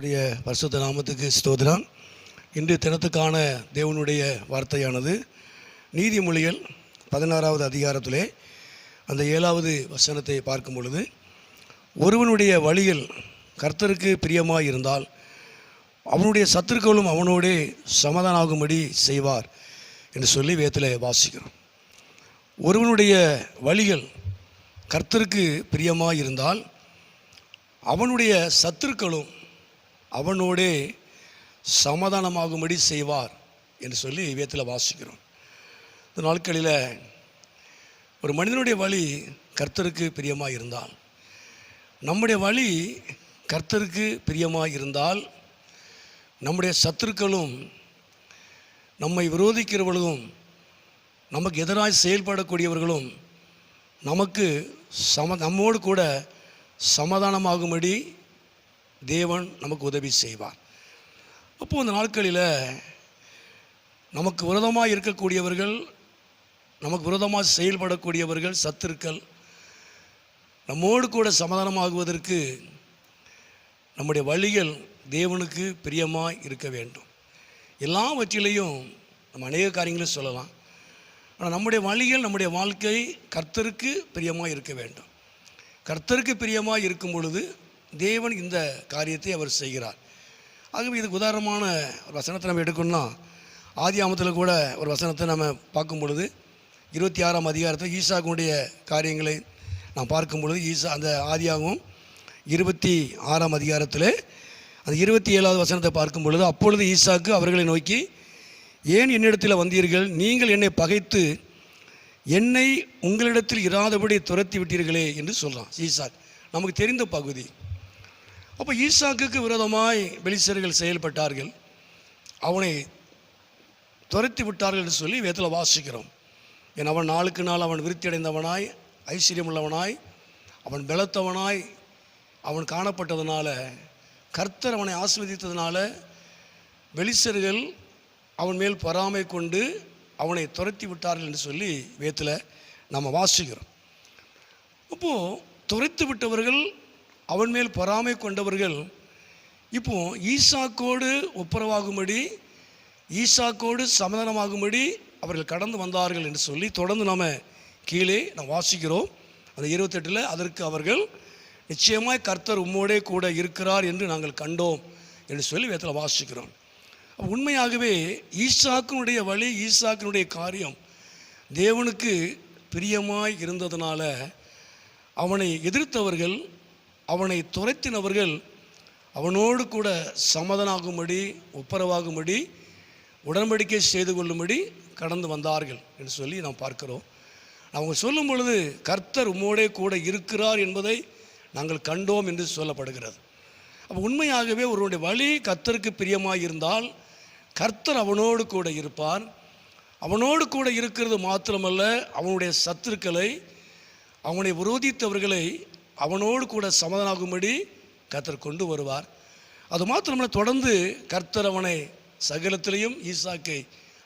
உடைய பரிசுத்த நாமத்துக்கு ஸ்தோதிரம் இன்று தினத்துக்கான தேவனுடைய வார்த்தையானது நீதிமொழிகள் பதினாறாவது அதிகாரத்திலே அந்த ஏழாவது வசனத்தை பார்க்கும் பொழுது ஒருவனுடைய வழியில் கர்த்தருக்கு பிரியமாக இருந்தால் அவனுடைய சத்துருக்களும் அவனோடே சமாதானமாகும்படி செய்வார் என்று சொல்லி வேத்தில் வாசிக்கிறோம். ஒருவனுடைய வழிகள் கர்த்தருக்கு பிரியமாக இருந்தால் அவனுடைய சத்துருக்களும் அவனோடே சமாதானமாகும்படி செய்வார் என்று சொல்லி வேத்தில் வாசிக்கிறோம். இந்த நாட்களில் ஒரு மனிதனுடைய வழி கர்த்தருக்கு பிரியமாக இருந்தால் நம்முடைய வழி கர்த்தருக்கு பிரியமாக இருந்தால் நம்முடைய சத்துருக்களும் நம்மை விரோதிக்கிறவர்களும் நமக்கு எதிராக செயல்படக்கூடியவர்களும் நமக்கு சம நம்மோடு கூட சமாதானமாகும்படி தேவன் நமக்கு உதவி செய்வார். அப்போது அந்த நாட்களில் நமக்கு விரதமாக இருக்கக்கூடியவர்கள் நமக்கு விரதமாக செயல்படக்கூடியவர்கள் சத்துருக்கள் நம்மோடு கூட சமாதானமாகுவதற்கு நம்முடைய வழிகள் தேவனுக்கு பிரியமாக இருக்க வேண்டும். எல்லாவற்றிலையும் நம்ம அநேக காரியங்களும் சொல்லலாம். ஆனால் நம்முடைய வழிகள் நம்முடைய வாழ்க்கை கர்த்தருக்கு பிரியமாக இருக்க வேண்டும். கர்த்தருக்கு பிரியமாக இருக்கும் பொழுது தேவன் இந்த காரியத்தை அவர் செய்கிறார். ஆகவே இதுக்கு உதாரணமான ஒரு வசனத்தை நம்ம எடுக்கணும்னா ஆதி ஆமத்தில் கூட ஒரு வசனத்தை நம்ம பார்க்கும் பொழுது இருபத்தி ஆறாம் அதிகாரத்தில் ஈசாக்குடைய காரியங்களை நாம் பார்க்கும் பொழுது ஈசா அந்த ஆதியாகவும் இருபத்தி ஆறாம் அதிகாரத்தில் அந்த இருபத்தி ஏழாவது வசனத்தை பார்க்கும் பொழுது அப்பொழுது ஈசாக்கு அவர்களை நோக்கி ஏன் என்னிடத்தில் வந்தீர்கள்? நீங்கள் என்னை பகைத்து என்னை உங்களிடத்தில் இராதபடி துரத்தி விட்டீர்களே என்று சொல்கிறான் ஈசாக். நமக்கு தெரிந்த பகுதி. அப்போ ஈசாக்குக்கு விரோதமாய் பெலிசர்கள் செயல்பட்டார்கள். அவனை துரத்தி விட்டார்கள் என்று சொல்லி வேத்தில் வாசிக்கிறோம். ஏன் அவன் நாளுக்கு நாள் அவன் விருத்தி அடைந்தவனாய் ஐஸ்வர்யமுள்ளவனாய் அவன் பலத்தவனாய் அவன் காணப்பட்டதுனால கர்த்தர் அவனை ஆஸ்வதித்ததுனால வெளிசர்கள் அவன் மேல் பொறாமை கொண்டு அவனை துரத்தி விட்டார்கள் என்று சொல்லி வேத்தில் நம்ம வாசிக்கிறோம். அப்போது துரைத்து விட்டவர்கள் அவன் மேல் பொறாமை கொண்டவர்கள். இப்போ ஈசாக்கோடு ஒப்புரவாகும்படி ஈசாக்கோடு சமாதானமாகும்படி அவர்கள் கடந்து வந்தார்கள் என்று சொல்லி தொடர்ந்து நாம் கீழே நாம் வாசிக்கிறோம். அந்த இருபத்தெட்டில் அதற்கு அவர்கள் நிச்சயமாய் கர்த்தர் உம்மோடே கூட இருக்கிறார் என்று நாங்கள் கண்டோம் என்று சொல்லி வேத்தில் வாசிக்கிறோம். உண்மையாகவே ஈசாக்கினுடைய வழி ஈசாக்கினுடைய காரியம் தேவனுக்கு பிரியமாய் இருந்ததுனால அவனை எதிர்த்தவர்கள் அவனை துரைத்தினவர்கள் அவனோடு கூட சமாதானாகும்படி ஒப்புரவாகும்படி உடன்படிக்கை செய்து கொள்ளும்படி கடந்து வந்தார்கள் என்று சொல்லி நாம் பார்க்கிறோம். அவங்க சொல்லும் பொழுது கர்த்தர் உம்மோடே கூட இருக்கிறார் என்பதை நாங்கள் கண்டோம் என்று சொல்லப்படுகிறது. அப்போ உண்மையாகவே ஒருவனுடைய வழி கர்த்தருக்கு பிரியமாக இருந்தால் கர்த்தர் அவனோடு கூட இருப்பார். அவனோடு கூட இருக்கிறது மாத்திரமல்ல அவனுடைய சத்துருக்களை அவனை விரோதித்தவர்களை அவனோடு கூட சமதனாகும்படி கர்த்தர் கொண்டு வருவார். அது மாத்திரமல்ல தொடர்ந்து கர்த்தர் அவனை சகலத்திலையும் ஈசாக்கை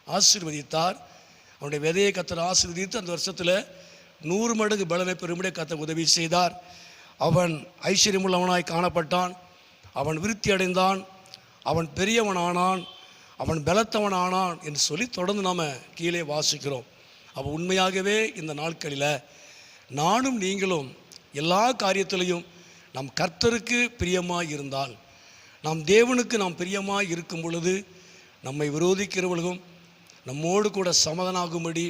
ஆசீர்வதித்தார். அவனுடைய விதையை கர்த்தர் ஆசீர்வதித்து அந்த வருஷத்தில் நூறு மடங்கு பலனை பெரும்படியே கர்த்தர் உதவி செய்தார். அவன் ஐஸ்வர்யமுள்ளவனாய் காணப்பட்டான். அவன் விருத்தி அடைந்தான். அவன் பெரியவனானான். அவன் பலத்தவனானான் என்று சொல்லி தொடர்ந்து நாம் கீழே வாசிக்கிறோம். அப்போ உண்மையாகவே இந்த நாட்களில் நானும் நீங்களும் எல்லா காரியத்திலையும் நம் கர்த்தருக்கு பிரியமாக இருந்தால் நாம் தேவனுக்கு நாம் பிரியமாக இருக்கும் பொழுது நம்மை விரோதிக்கிறவர்களும் நம்மோடு கூட சமதனாகும்படி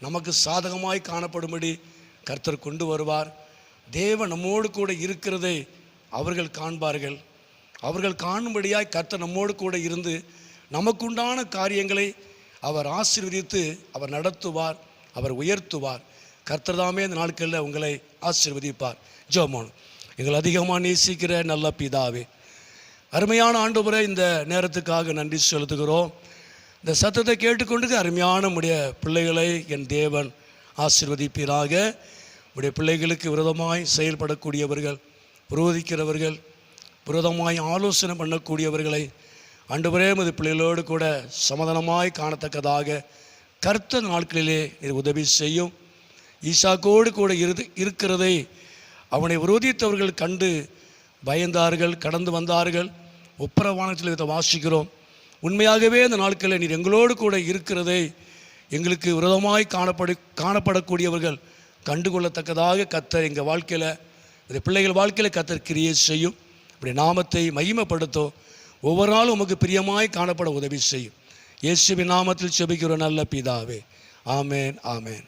நமக்கு சாதகமாய் காணப்படும்படி கர்த்தர் கொண்டு வருவார். தேவன் நம்மோடு கூட இருக்கிறதை அவர்கள் காண்பார்கள். அவர்கள் காணும்படியாய் கர்த்தர் நம்மோடு கூட இருந்து நமக்குண்டான காரியங்களை அவர் ஆசீர்வதித்து அவர் நடத்துவார் அவர் உயர்த்துவார். கர்த்தர் தாமே இந்த நாட்களில் உங்களை ஆசீர்வதிப்பார். ஜோமோன் எங்களை அதிகமாக நேசிக்கிற நல்ல பிதாவே. அருமையான ஆண்டவரை இந்த நேரத்துக்காக நன்றி செலுத்துகிறோம். இந்த சத்தத்தை கேட்டுக்கொண்டு அருமையான உடைய பிள்ளைகளை என் தேவன் ஆசிர்வதிப்பீராக. உடைய பிள்ளைகளுக்கு விரோதமாய் செயல்படக்கூடியவர்கள் விரோதிக்கிறவர்கள் விரோதமாய் ஆலோசனை பண்ணக்கூடியவர்களை ஆண்டவரே மது பிள்ளைகளோடு கூட சமாதானமாய் காணத்தக்கதாக கருத்த நாட்களிலே இது உதவி செய்யும். ஈசாக்கோடு கூட இரு இருக்கிறதை அவனை விரோதித்தவர்கள் கண்டு பயந்தார்கள் கடந்து வந்தார்கள். ஒப்புரவானத்தில் இதை வாசிக்கிறோம். உண்மையாகவே இந்த நாட்களில் நீர் எங்களோடு கூட இருக்கிறதை எங்களுக்கு விரோதமாய் காணப்படு காணப்படக்கூடியவர்கள் கண்டுகொள்ளத்தக்கதாக கத்தர் எங்கள் வாழ்க்கையில் இந்த பிள்ளைகள் வாழ்க்கையில் கத்தர் கிரியை செய்யும். இப்படி நாமத்தை மகிமைப்படுத்தும். ஒவ்வொரு நாளும் உமக்கு பிரியமாய் காணப்பட உதவி செய்யும். இயேசுவின் நாமத்தில் செபிக்கிற நல்ல பிதாவே. ஆமேன் ஆமேன்.